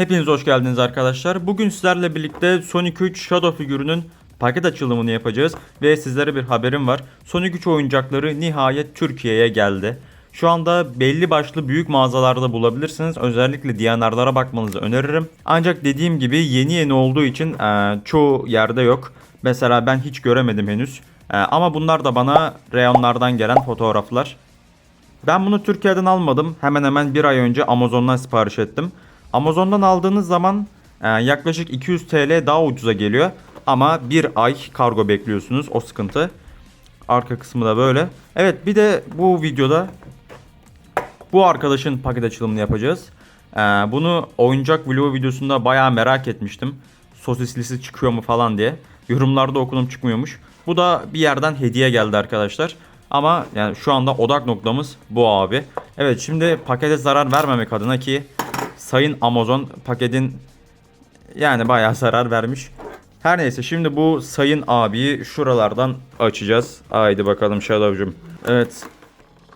Hepiniz hoş geldiniz arkadaşlar. Bugün sizlerle birlikte Sonic 3 Shadow figürünün paket açılımını yapacağız. Ve sizlere bir haberim var. Sonic 3 oyuncakları nihayet Türkiye'ye geldi. Şu anda belli başlı büyük mağazalarda bulabilirsiniz. Özellikle DNR'lara bakmanızı öneririm. Ancak dediğim gibi yeni yeni olduğu için e, çoğu yerde yok. Mesela ben hiç göremedim henüz. E, ama bunlar da bana reyonlardan gelen fotoğraflar. Ben bunu Türkiye'den almadım. Hemen hemen bir ay önce Amazon'dan sipariş ettim. Amazon'dan aldığınız zaman e, yaklaşık 200 TL daha ucuza geliyor. Ama bir ay kargo bekliyorsunuz. O sıkıntı. Arka kısmı da böyle. Evet bir de bu videoda bu arkadaşın paket açılımını yapacağız. E, bunu oyuncak vlog videosunda bayağı merak etmiştim. Sosislisi çıkıyor mu falan diye. Yorumlarda okudum çıkmıyormuş. Bu da bir yerden hediye geldi arkadaşlar. Ama yani şu anda odak noktamız bu abi. Evet şimdi pakete zarar vermemek adına ki Sayın Amazon paketin yani bayağı zarar vermiş. Her neyse şimdi bu Sayın abiyi şuralardan açacağız. Haydi bakalım Shadow'cum. Evet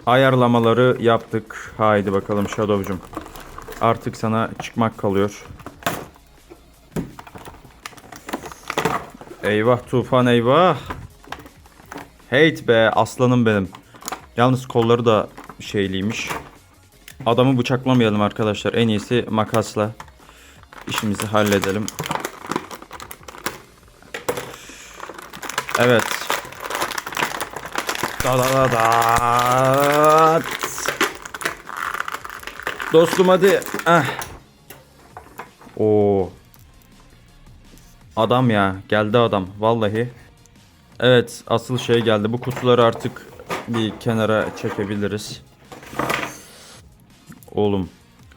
ayarlamaları yaptık. Haydi bakalım Shadow'cum. Artık sana çıkmak kalıyor. Eyvah Tufan eyvah. Hate be aslanım benim. Yalnız kolları da şeyliymiş. Adamı bıçaklamayalım arkadaşlar. En iyisi makasla işimizi halledelim. Evet. Da da da da. Dostum hadi. Eh. Oo. Adam ya. Geldi adam. Vallahi. Evet asıl şey geldi. Bu kutuları artık bir kenara çekebiliriz. Oğlum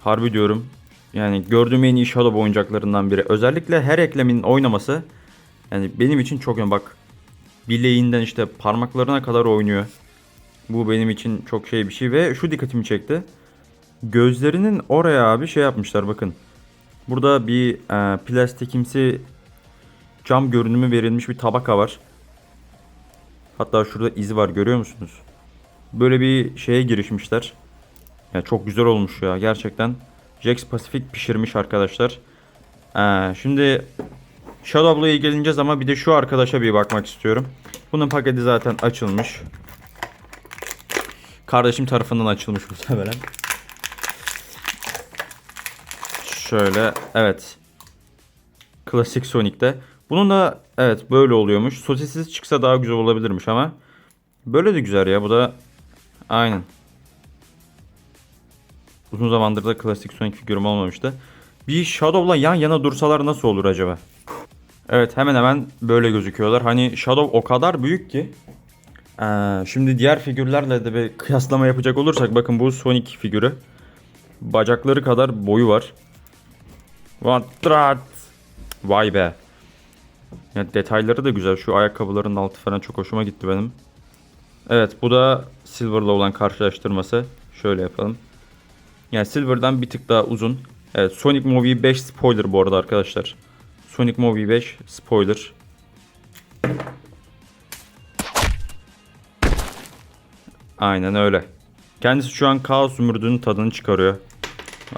harbi diyorum. Yani gördüğüm en iyi Shadow oyuncaklarından biri. Özellikle her eklemin oynaması yani benim için çok önemli. Bak bileğinden işte parmaklarına kadar oynuyor. Bu benim için çok şey bir şey ve şu dikkatimi çekti. Gözlerinin oraya abi şey yapmışlar bakın. Burada bir e, plastikimsi cam görünümü verilmiş bir tabaka var. Hatta şurada izi var görüyor musunuz? Böyle bir şeye girişmişler. Yani çok güzel olmuş ya gerçekten. Jax Pacific pişirmiş arkadaşlar. Ee, şimdi Shadow'la ilgileneceğiz ama bir de şu arkadaşa bir bakmak istiyorum. Bunun paketi zaten açılmış. Kardeşim tarafından açılmış muhtemelen. Şöyle evet. Klasik Sonic'te. Bunun da evet böyle oluyormuş. Sosissiz çıksa daha güzel olabilirmiş ama. Böyle de güzel ya bu da. Aynen. Uzun zamandır da klasik Sonic figürüm olmamıştı. Bir Shadow'la yan yana dursalar nasıl olur acaba? Evet hemen hemen böyle gözüküyorlar. Hani Shadow o kadar büyük ki. Ee, şimdi diğer figürlerle de bir kıyaslama yapacak olursak bakın bu Sonic figürü. Bacakları kadar boyu var. What Vay be. Ya detayları da güzel. Şu ayakkabıların altı falan çok hoşuma gitti benim. Evet bu da Silver'la olan karşılaştırması. Şöyle yapalım. Yani Silver'dan bir tık daha uzun. Evet Sonic Movie 5 spoiler bu arada arkadaşlar. Sonic Movie 5 spoiler. Aynen öyle. Kendisi şu an kaos zümrüdünün tadını çıkarıyor.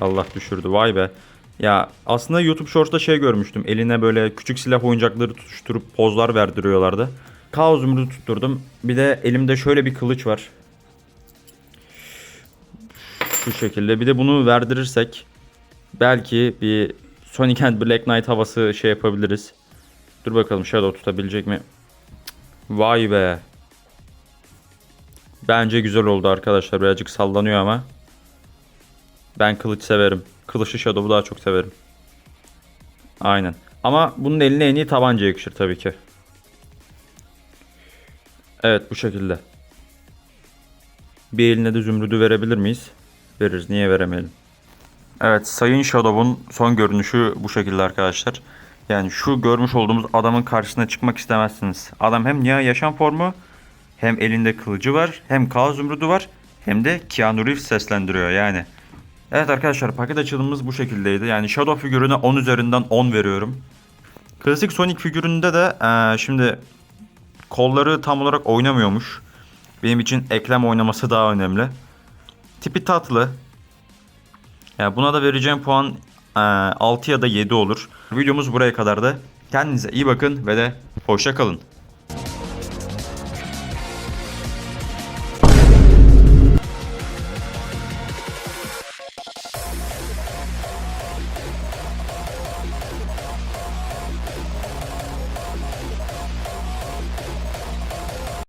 Allah düşürdü vay be. Ya aslında YouTube Shorts'ta şey görmüştüm. Eline böyle küçük silah oyuncakları tutuşturup pozlar verdiriyorlardı. Kaos zümrüdü tutturdum. Bir de elimde şöyle bir kılıç var. Şu şekilde. Bir de bunu verdirirsek belki bir Sonic and Black Knight havası şey yapabiliriz. Dur bakalım Shadow tutabilecek mi? Vay be. Bence güzel oldu arkadaşlar. Birazcık sallanıyor ama. Ben kılıç severim. Kılıçlı Shadow'u daha çok severim. Aynen. Ama bunun eline en iyi tabanca yakışır tabii ki. Evet bu şekilde. Bir eline de zümrüdü verebilir miyiz? Veririz. Niye veremeyelim? Evet Sayın Shadow'un son görünüşü bu şekilde arkadaşlar. Yani şu görmüş olduğumuz adamın karşısına çıkmak istemezsiniz. Adam hem Nia yaşam formu hem elinde kılıcı var hem Kaos zümrüdü var hem de Keanu Reeves seslendiriyor yani. Evet arkadaşlar paket açılımımız bu şekildeydi. Yani Shadow figürüne 10 üzerinden 10 veriyorum. Klasik Sonic figüründe de ee, şimdi kolları tam olarak oynamıyormuş. Benim için eklem oynaması daha önemli. Tipi tatlı. Ya buna da vereceğim puan 6 ya da 7 olur. Videomuz buraya kadardı. Kendinize iyi bakın ve de hoşça kalın.